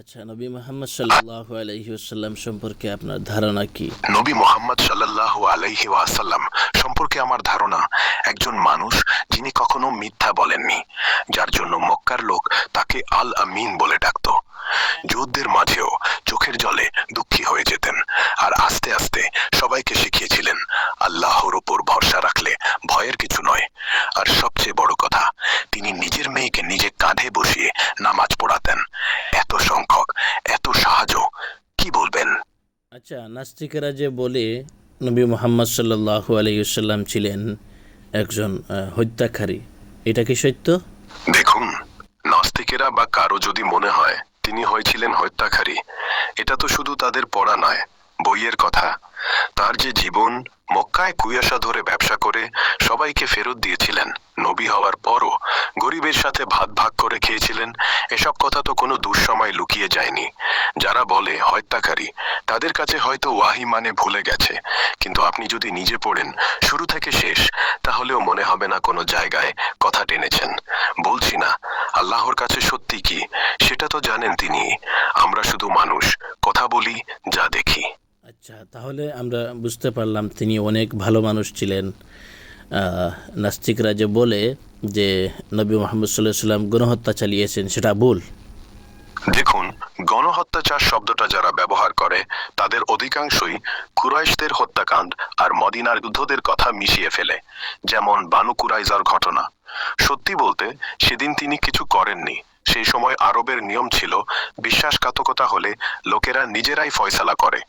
আচ্ছা নবী মোহাম্মদ সাল্লাহ ওয়াসাল্লাম সম্পর্কে আপনার ধারণা কি? নবী মোহাম্মদ সাল্লাল্লাহু আলাইহি ওয়াসাল্লাম সম্পর্কে আমার ধারণা, একজন মানুষ যিনি কখনো মিথ্যা বলেননি, যার জন্য মক্কার লোক তাকে আল আমিন বলে ডাকতো। যুদ্ধের মাঝেও চোখের জলে দুঃখী হয়ে যেতেন। আর আস্তে আস্তে সবাইকে শিখিয়েছিলেন আল্লাহর উপর ভরসা রাখলে ভয়ের কিছু নয়। আর সবচেয়ে বড় কথা তিনি নিজের মেয়েকে নিজে কাঁধে বসিয়ে নামাজ পড়াতেন। এত সংখ্যক এত সাহায্য কি বলবেন? আচ্ছা নাস্তিকেরা যে বলে নবী মোহাম্মদ সাল্লাহ আলহিউসাল্লাম ছিলেন একজন হত্যাকারী এটা কি সত্য? দেখুন নাস্তিকেরা বা কারও যদি মনে হয় তিনি হয়েছিলেন হত্যাকারী। এটা তো শুধু তাদের পড়া নয় বইয়ের কথা। তার যে জীবন, মক্কায় কুয়াশা ধরে ব্যবসা করে সবাইকে ফেরত দিয়েছিলেন। নবী হওয়ার পরও গরিবের সাথে ভাত ভাগ করে খেয়েছিলেন, এসব কথা তো কোনো দুঃসময় লুকিয়ে যায়নি। যারা বলে হত্যাকারী, তাদের কাছে হয়তো ওয়াহি মানে ভুলে গেছে। কিন্তু আপনি যদি নিজে পড়েন, শুরু থেকে শেষ, তাহলেও মনে হবে না কোনো জায়গায় কথা টেনেছেন। বলছি না, আল্লাহর কাছে সত্যি কি, সেটা তো জানেন তিনি। আমরা শুধু মানুষ, কথা বলি, যা দেখি। আচ্ছা তাহলে আমরা বুঝতে পারলাম তিনি অনেক ভালো মানুষ ছিলেন। নাস্তিকরা যে বলে যে নবী মোহাম্মদ সাল্লাহ সাল্লাম গণহত্যা চালিয়েছেন, সেটা ভুল। দেখুন, গণহত্যাচার শব্দটা যারা ব্যবহার করে, তাদের অধিকাংশই কুরাইশদের হত্যাকাণ্ড আর মদিনার যুদ্ধদের কথা মিশিয়ে ফেলে, যেমন বানু কুরাইজার ঘটনা। সত্যি বলতে, সেদিন তিনি কিছু করেননি। সেই সময় আরবের নিয়ম ছিল, বিশ্বাসঘাতকতা হলে লোকেরা নিজেরাই ফয়সালা করে।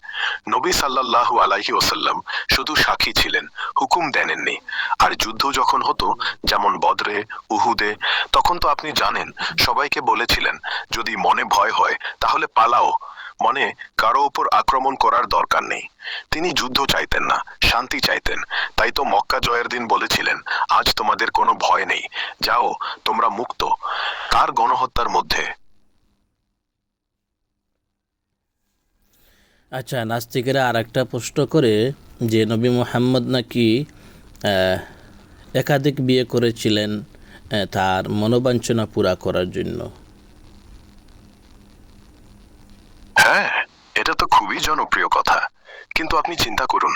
নবী সাল্লাল্লাহু আলাইহি ওসাল্লাম শুধু সাক্ষী ছিলেন, হুকুম দেনেননি আর যুদ্ধ যখন হতো, যেমন বদরে, উহুদে, তখন তো আপনি জানেন, সবাইকে বলেছিলেন, যদি মনে ভয় হয়, তাহলে পালাও মনে কারও উপর আক্রমণ করার দরকার নেই। তিনি যুদ্ধ চাইতেন না, শান্তি চাইতেন। তাই তো মক্কা জয়ের দিন বলেছিলেন, আজ তোমাদের কোনো ভয় নেই। যাও, তোমরা মুক্ত। তার গণহত্যার মধ্যে। আচ্ছা নাস্তিকেরা আর একটা প্রশ্ন করে যে, নবী মোহাম্মদ নাকি একাধিক বিয়ে করেছিলেন তার মনোবাঞ্ছনা পুরা করার জন্য। হ্যাঁ এটা তো খুবই জনপ্রিয় কথা। কিন্তু আপনি চিন্তা করুন,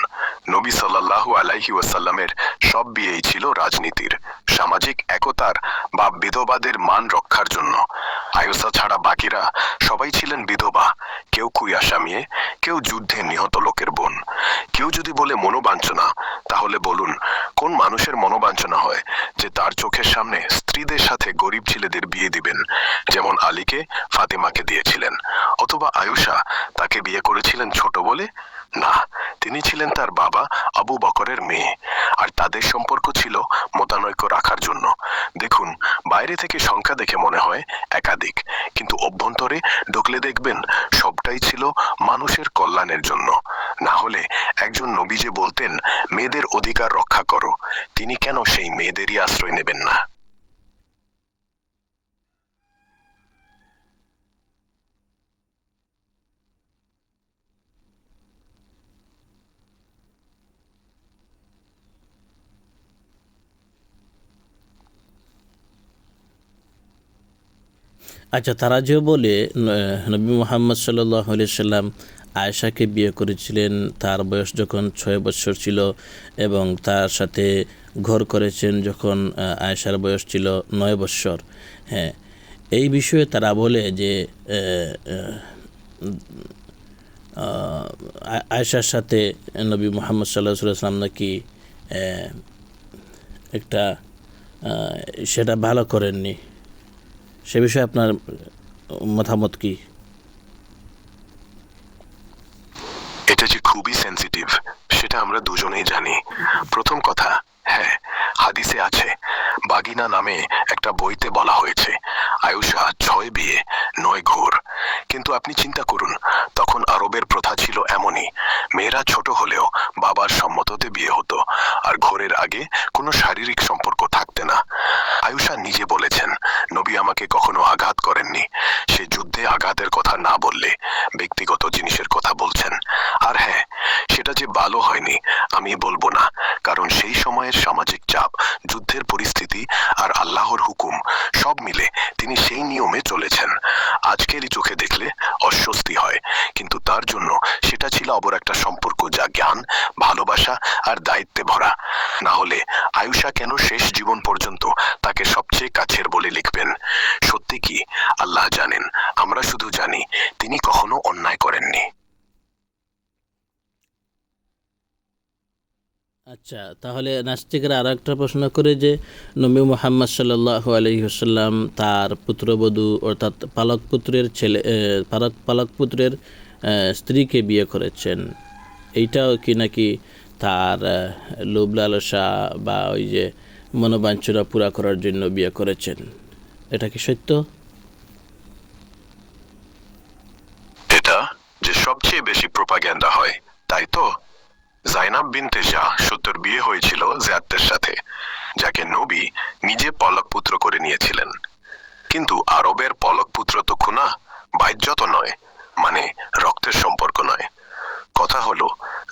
নবী সাল্লাল্লাহু আলাইহি ওয়াসাল্লামের সব বিয়েই ছিল রাজনীতির, সামাজিক একতার বা বিধবাদের মান রক্ষার জন্য। আয়ুসা ছাড়া বাকিরা সবাই ছিলেন বিধবা, কেউ কুই মেয়ে কেউ যুদ্ধে নিহত লোকের বোন। বলে মনোবাঞ্ছনা। তাহলে বলুন, কোন মানুষের মনোবাঞ্ছনা হয় যে তার চোখের সামনে স্ত্রীদের সাথে গরিব ছেলেদের বিয়ে দিবেন, যেমন আলীকে, ফাতেমাকে দিয়েছিলেন? অথবা আয়ুষা, তাকে বিয়ে করেছিলেন ছোট বলে? না, তিনি ছিলেন তার বাবা আবু বকরের মেয়ে। আর তাদের সম্পর্ক ছিল মতানৈক্য রাখার জন্য। দেখুন, বাইরে থেকে সংখ্যা দেখে মনে হয় একাধিক। কিন্তু অভ্যন্তরে ঢুকলে দেখবেন সবটাই ছিল মানুষের কল্যাণের জন্য। না হলে একজন নবী যে বলতেন, মেয়েদের অধিকার রক্ষা করো। তিনি কেন সেই মেয়েদেরই আশ্রয় নেবেন না? আচ্ছা তারা যে বলে নবী মোহাম্মদ সাল্লাহ সাল্লাম আয়েশাকে বিয়ে করেছিলেন, তার বয়স যখন ছয় বছর ছিল এবং তার সাথে ঘর করেছেন যখন আয়েশার বয়স ছিল নয় বৎসর হ্যাঁ এই বিষয়ে তারা বলে যে আয়েশার সাথে নবী মোহাম্মদ সাল্লাহ সাল্লাম নাকি একটা সেটা ভালো করেননি। সে বিষয়ে আপনার মতামত কি? এটা যে খুবই সেনসিটিভ সেটা আমরা দুজনেই জানি। প্রথম কথা হ্যাঁ হাদিসে আছে, বাগিনা নামে একটা বইতে বলা হয়েছে, আয়ুষা ছয় বিয়ে, নয় ঘোর। কিন্তু আপনি চিন্তা করুন, তখন আরবের প্রথা ছিল এমনই। মেয়েরা ছোট হলেও বাবার সম্মততে বিয়ে হতো, আর ঘোরের আগে কোনো শারীরিক সম্পর্ক থাকতে না। আয়ুষা নিজে বলেছেন, নবী আমাকে কখনো আঘাত করেননি। সে যুদ্ধে আঘাতের কথা না বললে ব্যক্তিগত জিনিসের কথা বলছেন। আর হ্যাঁ সেটা যে ভালো হয়নি, আমি বলব না, কারণ সেই সময়ের সামাজিক চাপ, যুদ্ধের পরিস্থিতি আর আল্লাহর হুকুম সব মিলে তিনি সেই নিয়মে চলেছেন। আজকেরই চোখে দেখলে অস্বস্তি হয়। কিন্তু তার জন্য সেটা ছিল অবর একটা সম্পর্ক যা জ্ঞান, ভালোবাসা আর দায়িত্বে ভরা। না হলে আয়ুষা কেন শেষ জীবন পর্যন্ত তাকে সবচেয়ে কাছের বলে লিখবেন? সত্যি কি? আল্লাহ জানেন। আমরা শুধু জানি, তিনি কখনো অন্যায় করেননি। আচ্ছা তাহলে নাস্তিকরা আরও একটা প্রশ্ন করে যে, নবী মোহাম্মদ সাল্লাহ আলহিহাসাল্লাম তার পুত্রবধূ অর্থাৎ পালক পুত্রের ছেলে পালক পালক পুত্রের স্ত্রীকে বিয়ে করেছেন। এইটাও কি নাকি তার লোভ লালসা বা ওই যে মনোবাঞ্ছনা পুরা করার জন্য বিয়ে করেছেন? এটা কি সত্য? এটা যে সবচেয়ে বেশি প্রোপাগ্যান্ডা হয়, তাই তো? জাইনাব বিনতে শাহ সত্তর বিয়ে হয়েছিল জিয়াত্তের সাথে, যাকে নবী নিজে পলক পুত্র করে নিয়েছিলেন। কিন্তু আরবের পলক পুত্র তো খুনা, বাহ্যত নয় মানে রক্তের সম্পর্ক নয়। কথা হলো,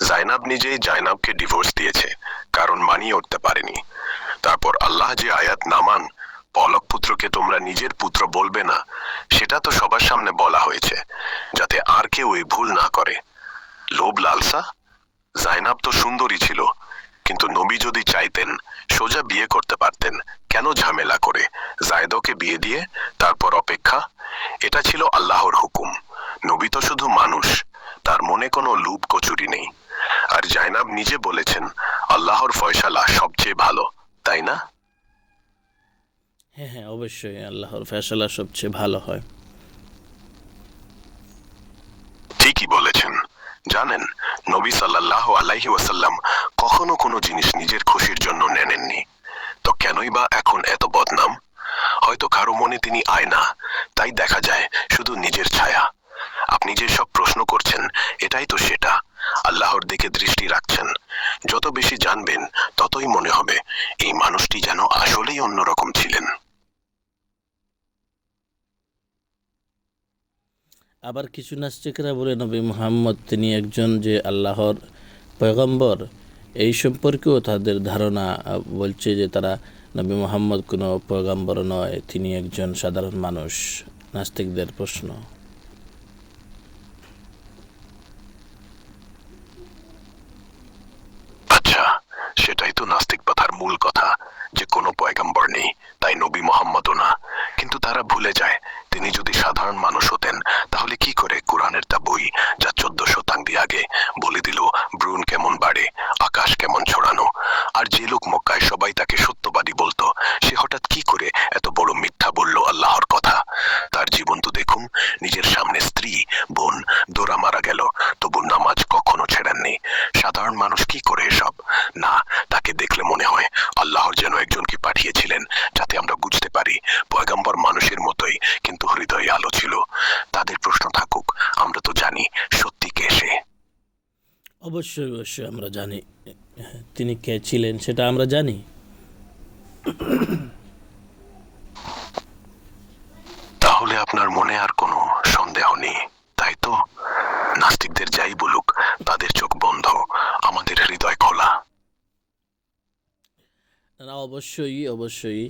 জাইনাব নিজেই জাইনাবকে ডিভোর্স দিয়েছে, কারণ মানিয়ে উঠতে পারেনি। তারপর আল্লাহ যে আয়াত নামান পলক পুত্রকে তোমরা নিজের পুত্র বলবে না, সেটা তো সবার সামনে বলা হয়েছে, যাতে আর কেউ ভুল না করে। লোভ লালসা জাইনাব তো সুন্দরী ছিল। কিন্তু নবী যদি চাইতেন সোজা বিয়ে করতে পারতেন। কেন ঝামেলা করে? জায়দকে বিয়ে দিয়ে তারপর অপেক্ষা? এটা ছিল আল্লাহর হুকুম। নবী তো শুধু মানুষ তার মনে কোনো লুপ কচুরি নেই। আর জাইনাব নিজে বলেছেন আল্লাহর ফয়সালা সবচেয়ে ভালো তাই না? হ্যাঁ হ্যাঁ অবশ্যই আল্লাহর ফেসলা সবচেয়ে ভালো হয়। ঠিকই বলেছেন। জানেন, নবী সাল্লাহ আলাইহি ওয়াসাল্লাম কখনো কোনো জিনিস নিজের খুশির জন্য নেনেননি তো কেনই বা এখন এত বদনাম? হয়তো কারও মনে তিনি আয়না, তাই দেখা যায় শুধু নিজের ছায়া। আপনি যে সব প্রশ্ন করছেন, এটাই তো সেটা। আল্লাহর দিকে দৃষ্টি রাখছেন। যত বেশি জানবেন, ততই মনে হবে এই মানুষটি যেন আসলেই অন্যরকম ছিলেন। আবার কিছু নাস্তিকরা বলে নবী মুহাম্মদ তিনি একজন যে আল্লাহর পয়গম্বর, এই সম্পর্কেও তাদের ধারণা বলছে যে তারা নবী মোহাম্মদ কোনো পয়গম্বর নয়, তিনি একজন সাধারণ মানুষ। নাস্তিকদের প্রশ্ন। আচ্ছা সেটাই তো নাস্তিক মূল কথা যে কোনো পয়গাম্বর নেই, তাই নবী মোহাম্মদও না। কিন্তু তারা ভুলে যায়, তিনি যদি সাধারণ মানুষ হতেন, তাহলে কি করে কোরআনের তা বই যা চোদ্দ শতাব্দী আগে বলে দিল ব্রুন কেমন বাড়ে আকাশ কেমন ছড়ানো আর যে লোক মক্কায় সবাই তাকে সত্যবাদী বলতো সে হঠাৎ কি করে এত বড় মিথ্যা বলল আল্লাহর কথা তার জীবন তো দেখুন নিজের সামনে স্ত্রী বোন দোরা মারা গেল তবু নামাজ কখনো ছেড়েননি সাধারণ মানুষ কি করে এসব না তাকে দেখলে মনে হয় আল্লাহর যেন একজনকে পাঠিয়েছিলেন যাতে আমরা বুঝতে পারি পয়গম্বর মানুষের মতোই কিন্তু হৃদয়ে আলো ছিল তাদের প্রশ্ন থাকুক আমরা তো জানি সত্যি কে সে অবশ্যই অবশ্যই আমরা জানি তিনি কে ছিলেন সেটা আমরা জানি। তাহলে আপনার মনে আর কোনো সন্দেহ নেই তাই তো? নাস্তিকদের যাই বলুক তাদের চোখ বন্ধ আমাদের হৃদয় খোলা। না অবশ্যই অবশ্যই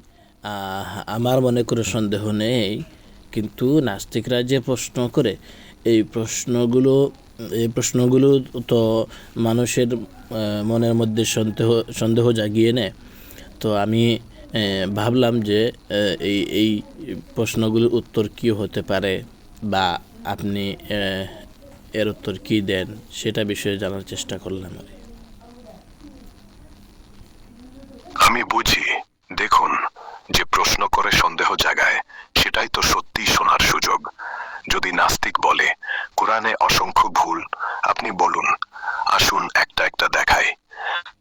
আমার মনে করে সন্দেহ নেই কিন্তু নাস্তিকরা যে প্রশ্ন করে এই প্রশ্নগুলো এই প্রশ্নগুলো তো মানুষের মনের মধ্যে সন্দেহ সন্দেহ জাগিয়ে নেয় তো আমি ভাবলাম যে এই এই প্রশ্নগুলোর উত্তর কী হতে পারে বা আপনি এর উত্তর কী দেন সেটা বিষয়ে জানার চেষ্টা করলাম আর। আমি বুঝি, দেখুন, যে প্রশ্ন করে সন্দেহ জাগায় সেটাই তো সত্যি শোনার সুযোগ যদি নাস্তিক বলে কোরআনে অসংখ্য ভুল আপনি বলুন আসুন একটা একটা দেখায়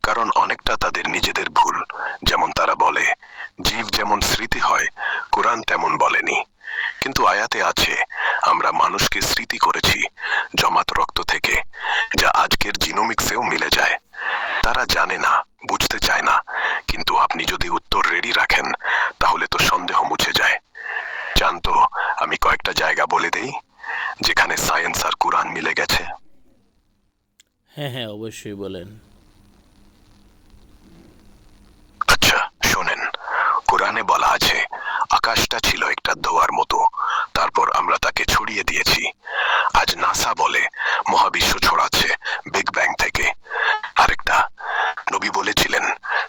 কারণ অনেকটা তাদের নিজেদের ভুল যেমন তারা বলে জীব যেমন স্মৃতি হয় কোরআন তেমন বলেনি কিন্তু আয়াতে আছে আমরা মানুষকে স্মৃতি করেছি জমাত রক্ত থেকে যা আজকের জিনোমিক্সেও মিলে যায় তারা জানে না বুঝতে চায় না কিন্তু আপনি যদি উত্তর রেডি রাখেন তাহলে তো সন্দেহ মুছে যায় জানতো আমি কয়েকটা জায়গা বলে দেই যেখানে সায়েন্স আর কোরআন মিলে গেছে হ্যাঁ হ্যাঁ অবশ্যই বলেন। আচ্ছা শোনেন, কোরআনে বলা আছে, আকাশটা ছিল একটা দোয়ার মতো, তারপর আমরা তাকে ছড়িয়ে দিয়েছি। আজ নাসা বলে, মহাবিশ্ব ছড়াচ্ছে বিগ ব্যাং থেকে। আরেকটা, নবী বলেছিলেন,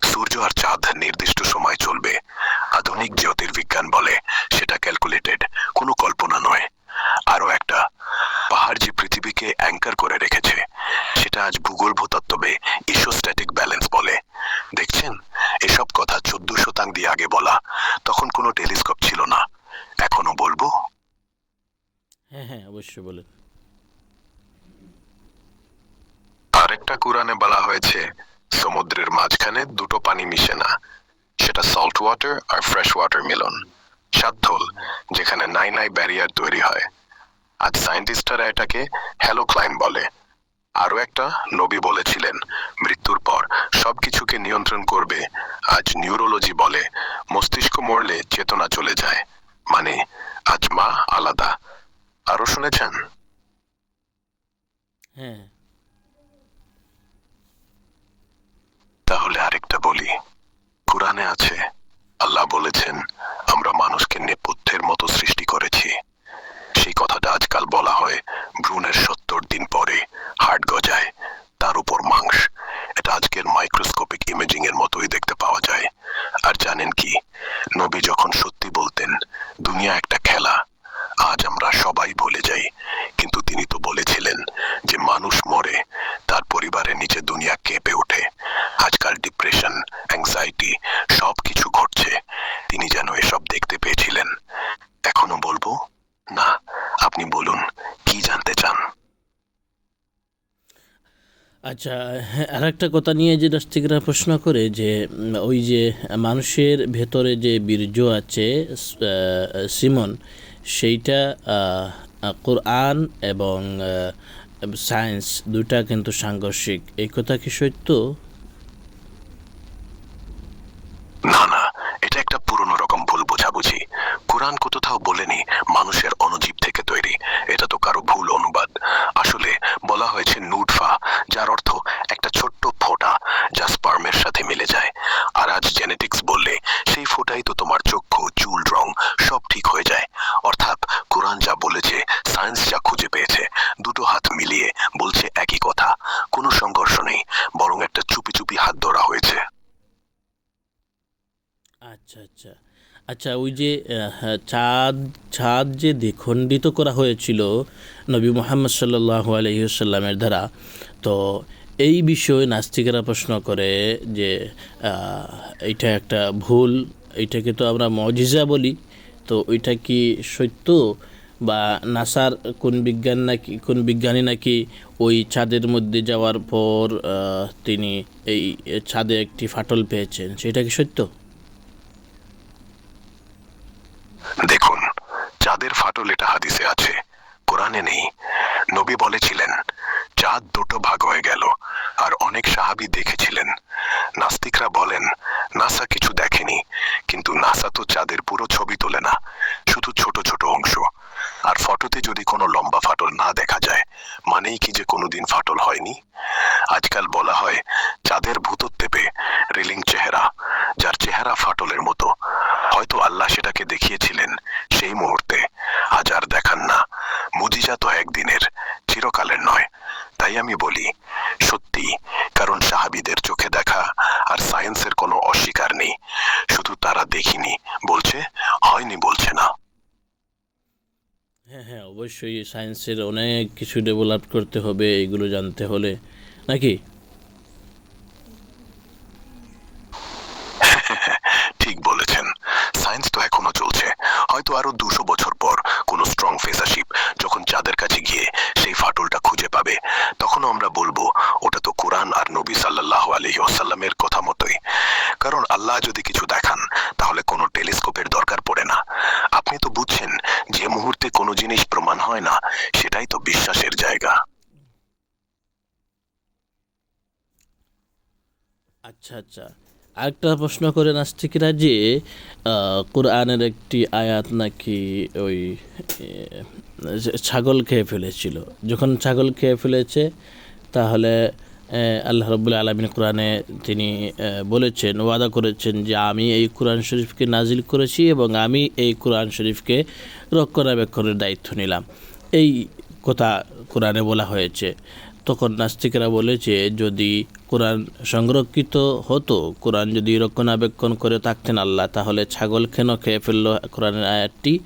সূর্য আর চাঁদ নির্দিষ্ট সময় চলবে আধুনিক জ্যোতির্বিজ্ঞান বলে সেটা ক্যালকুলেটেড কোনো কল্পনা নয় আরও একটা পাহাড় যে পৃথিবীকে অ্যাঙ্কার করে রেখেছে সেটা আজ ভূগোল ভূতত্ত্বে ইসোস্ট্যাটিক ব্যালেন্স বলে দেখছেন এসব কথা চোদ্দ শতাংশ আগে বলা তখন কোনো টেলিস্কোপ ছিল না এখনও বলব হ্যাঁ হ্যাঁ অবশ্যই বলেন আরেকটা কোরআনে বলা হয়েছে সমুদ্রের মাঝখানে দুটো পানি মিশে না। সেটা সল্ট ওয়াটার আর ফ্রেশ ওয়াটার মিলন। সাতধল যেখানে নাই নাই ব্যারিয়ার তৈরি হয়। আজ সায়েন্টিস্টরা এটাকে হ্যালো ক্লাইম বলে। আরও একটা নবী বলেছিলেন, মৃত্যুর পর সবকিছুকে নিয়ন্ত্রণ করবে। আজ নিউরোলজি বলে, মস্তিষ্ক মরলে চেতনা চলে যায়। মানে আজ মা আলাদা। আরও শুনেছেন? হ্যাঁ। তাহলে আরেকটা বলি। কোরআনে আছে, আল্লাহ বলেছেন, আমরা মানুষকে নেপথ্যের মতো সৃষ্টি করেছি। সেই কথাটা আজকাল বলা হয় ভ্রূণের সত্তর দিন পরে হাট গজায় তার উপর মাংস এটা আজকের মাইক্রোস্কোপিক ইমেজিং এর মতোই দেখতে পাওয়া যায় আর জানেন কি নবী যখন সত্যি বলতেন দুনিয়া একটা খেলা আজ আমরা সবাই ভুলে যাই কিন্তু তিনি তো বলেছিলেন যে মানুষ মরে তার পরিবারের নিচে দুনিয়া কেঁপে ওঠে আজকাল ডিপ্রেশন অ্যাংজাইটি সব কিছু ঘটছে তিনি যেন এসব দেখতে পেয়েছিলেন এখনও বলব না আপনি বলুন কি জানতে চান আচ্ছা আর একটা কথা নিয়ে যে নাস্তিকরা প্রশ্ন করে যে, ওই যে মানুষের ভেতরে যে বীর্য আছে সিমন, সেইটা কোরআন এবং সায়েন্স দুটা কিন্তু সাংঘর্ষিক। এই কথা কি সত্য? না না, এটা একটা পুরনো রকম ভুল বোঝাবুঝি। কোরআন কোথাও বলেনি মানুষের অনুজীব থেকে তৈরি। এটা তো কারও ভুল অনুবাদ। আসলে বলা হয়েছে নুডফা যার অর্থ একটা ছোট্ট ফোঁটা যা স্পার্মের সাথে মিলে যায়। আর আজ জেনেটিক্স বললে সেই ফোঁটাই তো তোমার চক্ষু চুল রং সব ঠিক হয়ে যায়। অর্থাৎ কোরআন যা বলেছে সায়েন্স যা খুঁজে পেয়েছে দুটো হাত মিলিয়ে বলছে একই কথা। কোনো সংঘর্ষ নেই বরং একটা চুপি চুপি হাত ধরা হয়েছে। আচ্ছা আচ্ছা। আচ্ছা ওই যে আহ, চাঁদ চাঁদ যে দ্বিখণ্ডিত করা হয়েছিল নবী মোহাম্মদ সাল্লাহ আলহিসাল্লামের দ্বারা তো এই বিষয়ে নাস্তিকেরা প্রশ্ন করে যে এইটা একটা ভুল, এটাকে তো আমরা মজিজা বলি, তো ওইটা কি সত্য? বা নাসার কোন বিজ্ঞান নাকি, কোন বিজ্ঞানী নাকি ওই ছাদের মধ্যে যাওয়ার পর তিনি এই ছাদে একটি ফাটল পেয়েছেন, সেটা কি সত্য? দেখুন চাঁদের ফাটল এটা হাদিসে আছে। কোরআনে নেই। নবী বলেছিলেন, চাঁদ দুটো ভাগ হয়ে গেল, আর অনেক সাহাবি দেখেছিলেন। নাস্তিকরা বলেন, নাসা কিছু দেখেনি, কিন্তু নাসা তো চাঁদের পুরো ছবি তোলে না শুধু ছোট ছোট অংশ আর ফটোতে যদি কোনো লম্বা ফাটল না দেখা যায় মানেই কি যে কোনোদিন ফাটল হয়নি আজকাল বলা হয় চাঁদের ভূতত্বেপে রিলিং চেহারা যার চেহারা ফাটলের মতো হয়তো আল্লাহ সেটাকে দেখিয়েছিলেন সেই মুহূর্তে আজ আর দেখান না মুজিজা তো একদিনের চিরকালের নয় তাই আমি বলি সত্যি কারণ সাহাবিদের চোখে দেখা আর সায়েন্সের কোনো অস্বীকার নেই শুধু তারা দেখিনি বলছে হয়নি বলছে না হ্যাঁ হ্যাঁ অবশ্যই সায়েন্সের অনেক কিছু ডেভেলপ করতে হবে এগুলো জানতে হলে। নাকি ঠিক বলেছেন সায়েন্স তো এখনও চলছে হয়তো আরও দুশো বছর পর কোনো স্ট্রং ফেসারশিপ যখন চাঁদের কাছে গিয়ে সেই ফাটলটা খুঁজে পাবে তখন আমরা বলব ওটা তো কোরআন আর নবী সাল্লাহ আলহি আসাল্লামের কথা মতোই কারণ আল্লাহ যদি কিছু দেখান তাহলে কোনো টেলিস্কোপের দরকার পড়ে না আপনি তো বুঝছেন যে মুহূর্তে কোনো জিনিস প্রমাণ হয় না সেটাই তো বিশ্বাসের জায়গা আচ্ছা আরেকটা প্রশ্ন করে নাস্তিকরা যে কোরআনের একটি আয়াত নাকি ওই ছাগল খেয়ে ফেলেছিল। যখন ছাগল খেয়ে ফেলেছে, তাহলে আল্লাহ রবুল্লা আলমিন কোরআনে তিনি বলেছেন, ওয়াদা করেছেন যে, আমি এই কোরআন শরীফকে নাজিল করেছি এবং আমি এই কোরআন শরীফকে রক্ষণাবেক্ষণের দায়িত্ব নিলাম। এই কথা কোরআনে বলা হয়েছে। তখন নাস্তিকরা বলেছে যদি কোরআন সংরক্ষিত হতো, কোরআন যদি রক্ষণাবেক্ষণ করে থাকতেন আল্লাহ, তাহলে ছাগল কেন খেয়ে ফেলল কোরআনের আয়াতটি।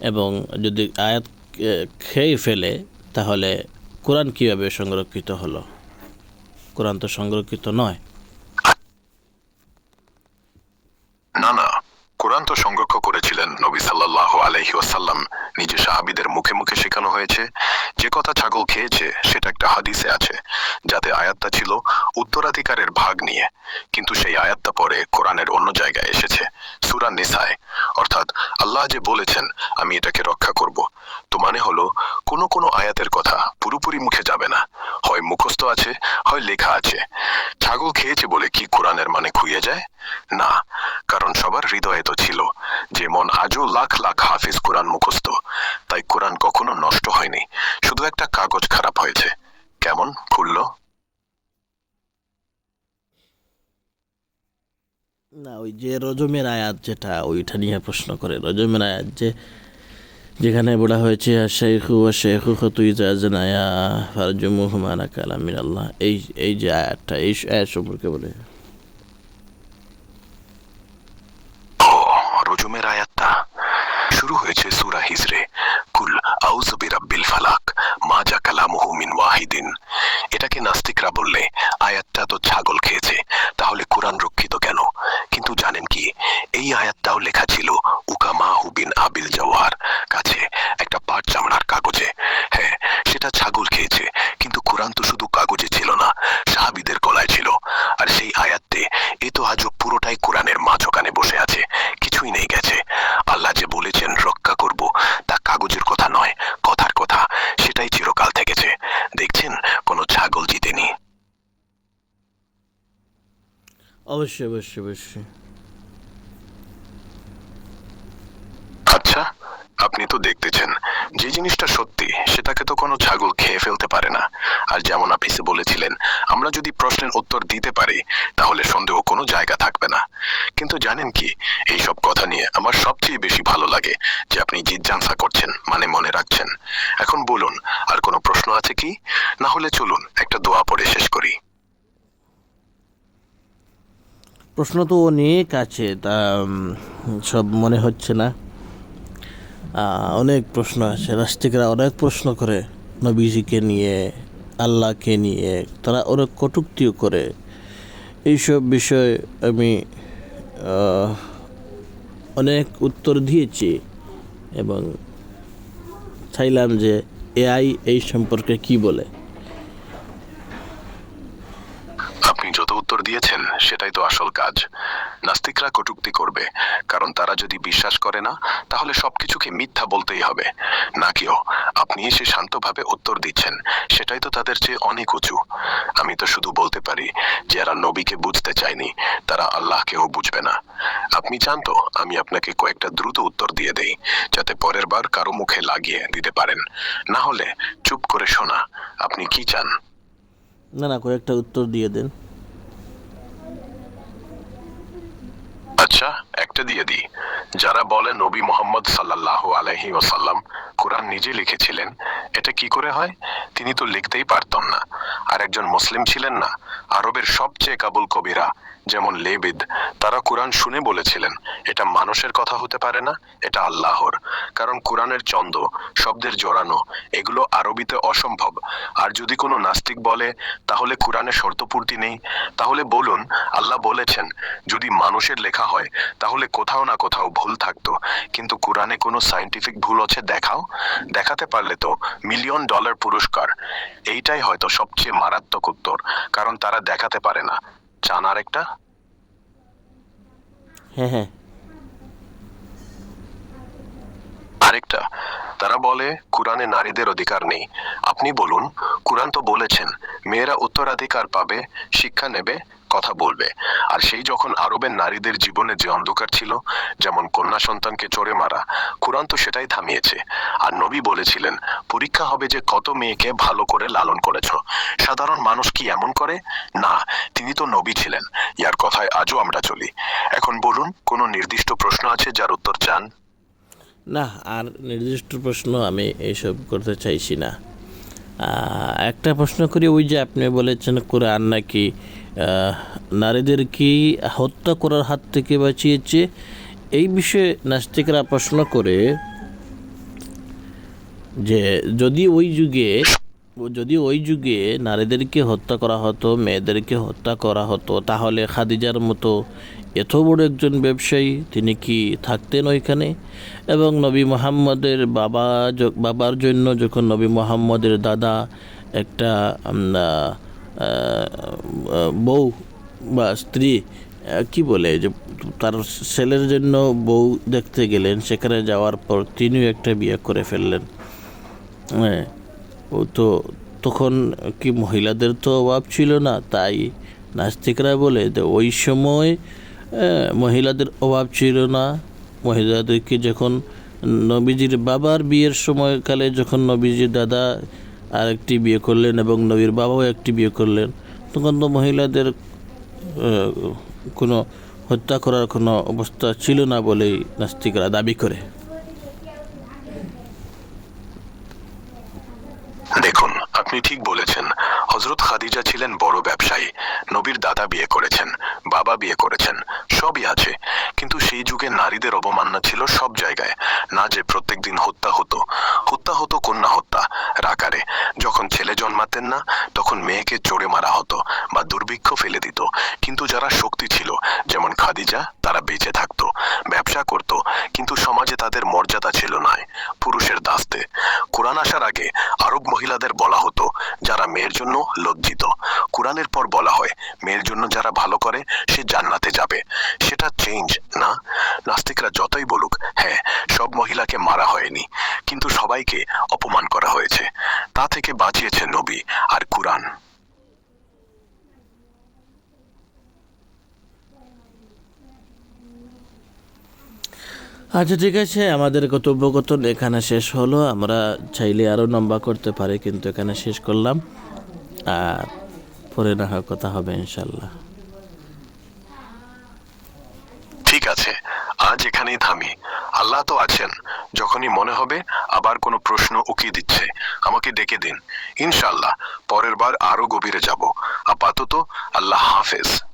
এবং যদি আয়াত খেয়ে ফেলে, তাহলে কোরআন কীভাবে সংরক্ষিত হলো? কোরআন তো সংরক্ষিত নয়। না না। কোরআন তো সংরক্ষণ করেছিলেন নবী সাল্লাহ আলহি ওয়াসাল্লাম। নিজে সাহাবিদের মুখে মুখে শেখানো হয়েছে, যে কথা ছাগল খেয়েছে, সেটা একটা হাদিসে আছে, যাতে আয়াতটা ছিল উত্তরাধিকারের ভাগ নিয়ে। কিন্তু সেই আয়াতটা পরে কোরআনের অন্য জায়গায় এসেছে, সূরা নিসায়। অর্থাৎ আল্লাহ যে বলেছেন, আমি এটাকে রক্ষা করব। তো মানে হলো, কোনো কোনো আয়াতের কথা পুরোপুরি মুখে যাবে না। হয় মুখস্থ আছে, হয় লেখা আছে। ছাগল খেয়েছে বলে কি কোরআনের মানে খুইয়ে যায়? না, কারণ সবার হৃদয়ে তো ছিল যেমন আজও লাখ লাখ হাফিজ কোরআন মুখস্থ। তাই কোরআন কখনো নষ্ট হয়নি, শুধু একটা কাগজ খারাপ হয়েছে। কেমন, খুললো? না, ওই যে রজমের আয়াত যেটা, ওইটা নিয়ে প্রশ্ন করে। রজমের আয়াত যে, যেখানে বলা হয়েছে শেখু ও শেখু তুই জানায়া, ফারজুমু হুমানা কালামিন আল্লাহ এই এই যে আয়াতটা, এই আয়াত সম্পর্কে বলে। রজুমের আয়াতটা শুরু হয়েছে সূরা হিজরে। কুল আউযু বিরাব্বিল ফালাক, মা যা কালামুহু মিন ওয়াহিদিন। এটাকে নাস্তিকরা বললে, আয়াতটা তো ছাগল খেয়েছে, তাহলে কোরআন রক্ষিত কেন? কিন্তু জানেন কি? এই আয়াতটাও লেখা ছিল উকামাহু বিন আবিল জওয়ার কাছে, একটা পাট চামড়ার কাগজে। হ্যাঁ সেটা ছাগল খেয়েছে, কিন্তু কোরআন তো শুধু কাগজে ছিল না, সাহাবিদের গলায় ছিল। আর সেই আয়াতে এ তো আজও পুরোটাই কোরআনের মাঝখানে বসে আছে, কিছুই নেই গেছে। আল্লাহ যে বলেছেন, রক্ষা করব, তা কাগজের কথা নয়, কথার কথা, সেটাই চিরকাল থেকেছে। দেখছেন, কোনো ছাগল জিতেনি। অবশ্যই অবশ্যই অবশ্যই আচ্ছা আপনি তো দেখতেছেন যে জিনিসটা সত্যি সেটাকে তো কোনো ছাগল খেয়ে ফেলতে পারে না। আর যেমন আপিসে বলেছিলেন, আমরা যদি প্রশ্নের উত্তর দিতে পারি, তাহলে সন্দেহ কোনো জায়গা থাকবে না। কিন্তু জানেন কি, এই সব কথা নিয়ে আমার সবচেয়ে বেশি ভালো লাগে যে আপনি জিজ্ঞাসা করছেন মানে মনে রাখছেন। এখন বলুন, আর কোনো প্রশ্ন আছে কি? না হলে চলুন, একটা দোয়া পড়ে শেষ করি। প্রশ্ন তো অনেক আছে, তা সব মনে হচ্ছে না। অনেক প্রশ্ন আছে নাস্তিকরা অনেক প্রশ্ন করে। নবীজিকে নিয়ে, আল্লাহকে নিয়ে, তারা অনেক কটুক্তিও করে। এইসব বিষয়ে আমি অনেক উত্তর দিয়েছি এবং চাইলাম যে এআই এই সম্পর্কে কি বলে আপনি যত উত্তর দিয়েছেন, সেটাই তো আসল কাজ। নাস্তিকরা কটূক্তি করবে, কারণ তারা যদি বিশ্বাস করে না, তাহলে সবকিছুকে মিথ্যা বলতেই হবে। না কেউ আপনি এসে শান্তভাবে উত্তর দিচ্ছেন, সেটাই তো তাদের চেয়ে অনেক উঁচু। আমি তো শুধু বলতে পারি যে যারা নবীকে বুঝতে চায়নি, তারা আল্লাহকেও বুঝবে না। আপনি চান তো, আমি আপনাকে কয়েকটা দ্রুত উত্তর দিয়ে দেই, যাতে পরের বার কারও মুখে লাগিয়ে দিতে পারেন। না হলে চুপ করে শোনা, আপনি কি চান? না না, কয়েকটা উত্তর দিয়ে দেন। আচ্ছা একটা দিয়ে দিই। যারা বলে নবী মোহাম্মদ সাল্লাহ আলহি ওসাল্লাম কোরআন নিজে লিখেছিলেন, এটা কি করে হয়? তিনি তো লিখতেই পারতেন না। আর একজন মুসলিম ছিলেন না, আরবের সবচেয়ে কাবুল কবিরা, যেমন লেবিদ, তারা কোরআন শুনে বলেছিলেন, এটা মানুষের কথা হতে পারে না, এটা আল্লাহর। কারণ কোরআনের চন্দ, শব্দের জোড়ানো এগুলো আরবিতে অসম্ভব। আর যদি কোনো নাস্তিক বলে, তাহলে কোরআনে শর্তপূর্তি নেই, তাহলে বলুন, আল্লাহ বলেছেন, যদি মানুষের লেখা হয় তাহলে কোথাও না কোথাও ভুল থাকতো। কিন্তু কোরআনে কোনো সায়েন্টিফিক ভুল আছে দেখাও? দেখাতে পারলে তো মিলিয়ন ডলার পুরস্কার। এইটাই হয়তো সবচেয়ে মারাত্মক উত্তর কারণ তারা দেখাতে পারে না। চান আর একটা? হ্যাঁ হ্যাঁ। আরেকটা। তারা বলে কোরআনে নারীদের অধিকার নেই। আপনি বলুন কোরআন তো বলেছেন মেয়েরা উত্তরাধিকার পাবে শিক্ষা নেবে কথা বলবে। আর সেই যখন আরবের নারীদের জীবনে যে অন্ধকার ছিল, যেমন কন্যা সন্তানকে চড়ে মারা, কোরআন তো সেটাই থামিয়েছে। আর নবী বলেছিলেন, পরীক্ষা হবে যে কত মেয়েকে ভালো করে লালন করেছ। সাধারণ মানুষ কি এমন করে? না, তিনি তো নবী ছিলেন। ইয়ার কথায় আজও আমরা চলি। এখন বলুন, কোনো নির্দিষ্ট প্রশ্ন আছে যার উত্তর চান? না, আর নির্দিষ্ট প্রশ্ন আমি এইসব করতে চাইছি না। একটা প্রশ্ন করি, ওই যে আপনি বলেছেন কোরআন নাকি আহ, নারীদের কি হত্যা করার হাত থেকে বাঁচিয়েছে। এই বিষয়ে নাস্তিকরা প্রশ্ন করে যে যদি ওই যুগে যদি ওই যুগে নারীদেরকে হত্যা করা হতো মেয়েদেরকে হত্যা করা হতো তাহলে খাদিজার মতো এত বড় একজন ব্যবসায়ী তিনি কি থাকতেন ওইখানে? এবং নবী মোহাম্মদের বাবা বাবার জন্য যখন নবী মোহাম্মদের দাদা একটা বউ বা স্ত্রী কি বলে, যে তার ছেলের জন্য বউ দেখতে গেলেন, সেখানে যাওয়ার পর তিনিও একটা বিয়ে করে ফেললেন। হ্যাঁ ও তো তখন কি মহিলাদের তো অভাব ছিল না, তাই নাস্তিকরা বলে যে ওই সময় মহিলাদের অভাব ছিল না। মহিলাদেরকে যখন নবীজির বাবার বিয়ের সময়কালে যখন নবীজির দাদা আরেকটি বিয়ে করলেন এবং নবীর বাবাও একটি বিয়ে করলেন। তখন তো মহিলাদের কোনো হত্যা করার কোনো অবস্থা ছিল না বলেই নাস্তিকরা দাবি করে। দেখুন, আপনি ঠিক বলেছেন। হজরত খাদিজা ছিলেন বড় ব্যবসায়ী। নবীর দাদা বিয়ে করেছেন, বাবা বিয়ে করেছেন, সবই আছে। কিন্তু সেই যুগে নারীদের অবমাননা ছিল সব জায়গায়। না যে প্রত্যেক দিন হত্যা হতো। হত্যা হতো কন্যা হত্যা রাকারে যখন ছেলে জন্মাতেন না, তখন মেয়েকে চড়ে মারা হতো বা দুর্ভিক্ষ ফেলে দিত। কিন্তু যারা শক্তি ছিল, যেমন খাদিজা, তারা বেঁচে থাকতো, ব্যবসা করত। কিন্তু সমাজে তাদের মর্যাদা ছিল না পুরুষের দাস্তে। কোরআন আসার আগে আরব মহিলাদের বলা হতো, যারা মেয়ের জন্য লজ্জিত। কোরআনের পর বলা হয়, মেয়ের জন্য যারা ভালো করে, সে জান্নাতে যাবে। সেটা চেঞ্জ না। নাস্তিকরা যতই বলুক হ্যাঁ সব মহিলাকে মারা হয়নি। কিন্তু সবাইকে অপমান করা হয়েছে। তা থেকে বাঁচিয়েছে নবী আর কোরআন। আচ্ছা ঠিক আছে, আমাদের কর্তব্যকথন এখানে শেষ হলো। আমরা চাইলে আরও লম্বা করতে পারি, কিন্তু এখানে শেষ করলাম। আর পরে না কথা হবে ইনশাল্লাহ ঠিক আছে, আজ এখানেই থামি। আল্লাহ তো আছেন, যখনই মনে হবে আবার কোনো প্রশ্ন উকিয়ে দিচ্ছে, আমাকে ডেকে দিন। ইনশাল্লাহ পরের বার আরও গভীরে যাব। আপাতত আল্লাহ হাফেজ।